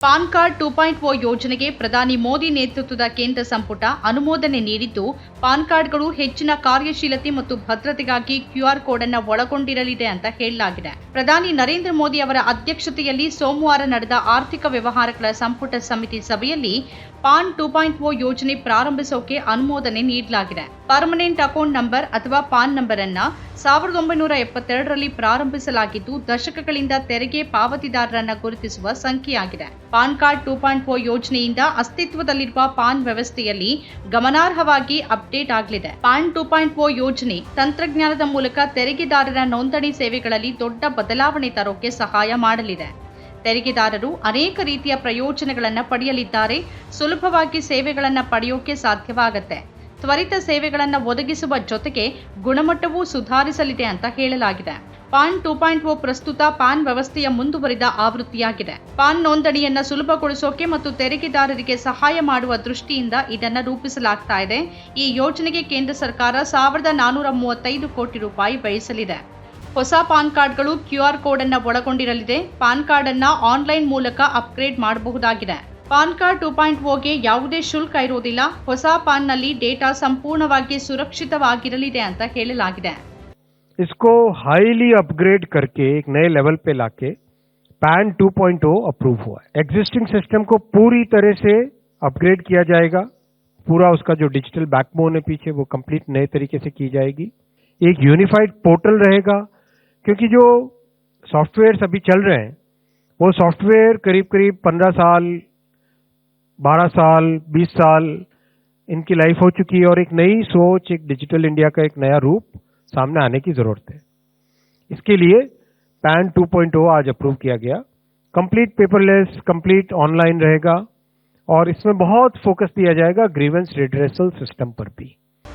PAN card two point O ಯೋಜನೆಗೆ ಪ್ರಧಾನಿ ಮೋದಿ ನೇತೃತ್ವದ ಕೇಂದ್ರ ಸಂಪುಟ ಅನುಮೋದನೆ ನೀಡಿದ್ದು, ಪಾನ್ ಕಾರ್ಡ್ಗಳು ಹೆಚ್ಚಿನ ಕಾರ್ಯಶೀಲತೆ ಮತ್ತು ಭದ್ರತೆಗಾಗಿ ಕ್ಯೂಆರ್ ಕೋಡ್ ಅನ್ನು ಒಳಗೊಂಡಿರಲಿದೆ ಅಂತ ಹೇಳಲಾಗಿದೆ. ಪ್ರಧಾನಿ ನರೇಂದ್ರ ಮೋದಿ ಅವರ ಅಧ್ಯಕ್ಷತೆಯಲ್ಲಿ ಸೋಮವಾರ ನಡೆದ ಆರ್ಥಿಕ ವ್ಯವಹಾರಗಳ ಸಂಪುಟ ಸಮಿತಿ ಸಭೆಯಲ್ಲಿ ಪಾನ್ ಟೂ ಪಾಯಿಂಟ್ ಓ ಯೋಜನೆ ಪ್ರಾರಂಭಿಸೋಕೆ ಅನುಮೋದನೆ ನೀಡಲಾಗಿದೆ. ಪರ್ಮನೆಂಟ್ ಅಕೌಂಟ್ ನಂಬರ್ ಅಥವಾ ಪಾನ್ ನಂಬರ್ ಅನ್ನ ಸಾವಿರದ ಒಂಬೈನೂರ ಎಪ್ಪತ್ತೆರಡರಲ್ಲಿ ಪ್ರಾರಂಭಿಸಲಾಗಿದ್ದು, ದಶಕಗಳಿಂದ ತೆರಿಗೆ ಪಾವತಿದಾರರನ್ನ ಗುರುತಿಸುವ ಸಂಖ್ಯೆಯಾಗಿದೆ. PAN card two point O ಯೋಜನೆಯಿಂದ ಅಸ್ತಿತ್ವದಲ್ಲಿರುವ ಪಾನ್ ವ್ಯವಸ್ಥೆಯಲ್ಲಿ ಗಮನಾರ್ಹವಾಗಿ ಅಪ್ಡೇಟ್ ಆಗಲಿದೆ. ಪಾನ್ ಟೂ ಪಾಯಿಂಟ್ ಓ ಯೋಜನೆ ತಂತ್ರಜ್ಞಾನದ ಮೂಲಕ ತೆರಿಗೆದಾರರ ನೋಂದಣಿ ಸೇವೆಗಳಲ್ಲಿ ದೊಡ್ಡ ಬದಲಾವಣೆ ತರೋಕೆ ಸಹಾಯ ಮಾಡಲಿದೆ. ತೆರಿಗೆದಾರರು ಅನೇಕ ರೀತಿಯ ಪ್ರಯೋಜನಗಳನ್ನು ಪಡೆಯಲಿದ್ದಾರೆ. ಸುಲಭವಾಗಿ ಸೇವೆಗಳನ್ನು ಪಡೆಯೋಕೆ ಸಾಧ್ಯವಾಗುತ್ತೆ. ತ್ವರಿತ ಸೇವೆಗಳನ್ನು ಒದಗಿಸುವ ಜೊತೆಗೆ ಗುಣಮಟ್ಟವೂ ಸುಧಾರಿಸಲಿದೆ ಅಂತ ಹೇಳಲಾಗಿದೆ. ಪಾನ್ ಟೂ ಪಾಯಿಂಟ್ ಓ ಪ್ರಸ್ತುತ ಪಾನ್ ವ್ಯವಸ್ಥೆಯ ಮುಂದುವರಿದ ಆವೃತ್ತಿಯಾಗಿದೆ. ಪಾನ್ ನೋಂದಣಿಯನ್ನು ಸುಲಭಗೊಳಿಸೋಕೆ ಮತ್ತು ತೆರಿಗೆದಾರರಿಗೆ ಸಹಾಯ ಮಾಡುವ ದೃಷ್ಟಿಯಿಂದ ಇದನ್ನು ರೂಪಿಸಲಾಗ್ತಾ ಇದೆ. ಈ ಯೋಜನೆಗೆ ಕೇಂದ್ರ ಸರ್ಕಾರ ಸಾವಿರದ ನಾನೂರ ಮೂವತ್ತೈದು ಕೋಟಿ ರೂಪಾಯಿ ವ್ಯಯಿಸಲಿದೆ. ಹೊಸ ಪಾನ್ ಕಾರ್ಡ್ಗಳು ಕ್ಯೂಆರ್ ಕೋಡ್ ಅನ್ನ ಒಳಗೊಂಡಿರಲಿದೆ ಪಾನ್ ಕಾರ್ಡ್ ಅನ್ನ ಆನ್ಲೈನ್ ಮೂಲಕ ಅಪ್ಗ್ರೇಡ್ ಮಾಡಬಹುದಾಗಿದೆ ಪಾನ್ ಕಾರ್ಡ್ ಟೂ ಪಾಯಿಂಟ್ ಓಗೆ ಯಾವುದೇ ಶುಲ್ಕ ಇರುವುದಿಲ್ಲ ಹೊಸ ಪಾನ್ನಲ್ಲಿ ಡೇಟಾ ಸಂಪೂರ್ಣವಾಗಿ ಸುರಕ್ಷಿತವಾಗಿರಲಿದೆ ಅಂತ ಹೇಳಲಾಗಿದೆ इसको हाईली अपग्रेड करके एक नए लेवल पे लाके पैन 2.0 अप्रूव हुआ है एग्जिस्टिंग सिस्टम को पूरी तरह से अपग्रेड किया जाएगा पूरा उसका जो डिजिटल बैकबोन है पीछे वो कंप्लीट नए तरीके से की जाएगी एक यूनिफाइड पोर्टल रहेगा क्योंकि जो सॉफ्टवेयर अभी चल रहे हैं, वो सॉफ्टवेयर करीब करीब पंद्रह साल, बारह साल, बीस साल इनकी लाइफ हो चुकी है और एक नई सोच, एक डिजिटल इंडिया का एक नया रूप सामने आने की ज़रूरत है। इसके लिए पैन 2.0 आज अप्रूव किया गया। कंप्लीट पेपरलेस कंप्लीट ऑनलाइन रहेगा और इसमें बहुत फोकस दिया जाएगा ग्रीवेंस रिड्रेसल सिस्टम पर भी।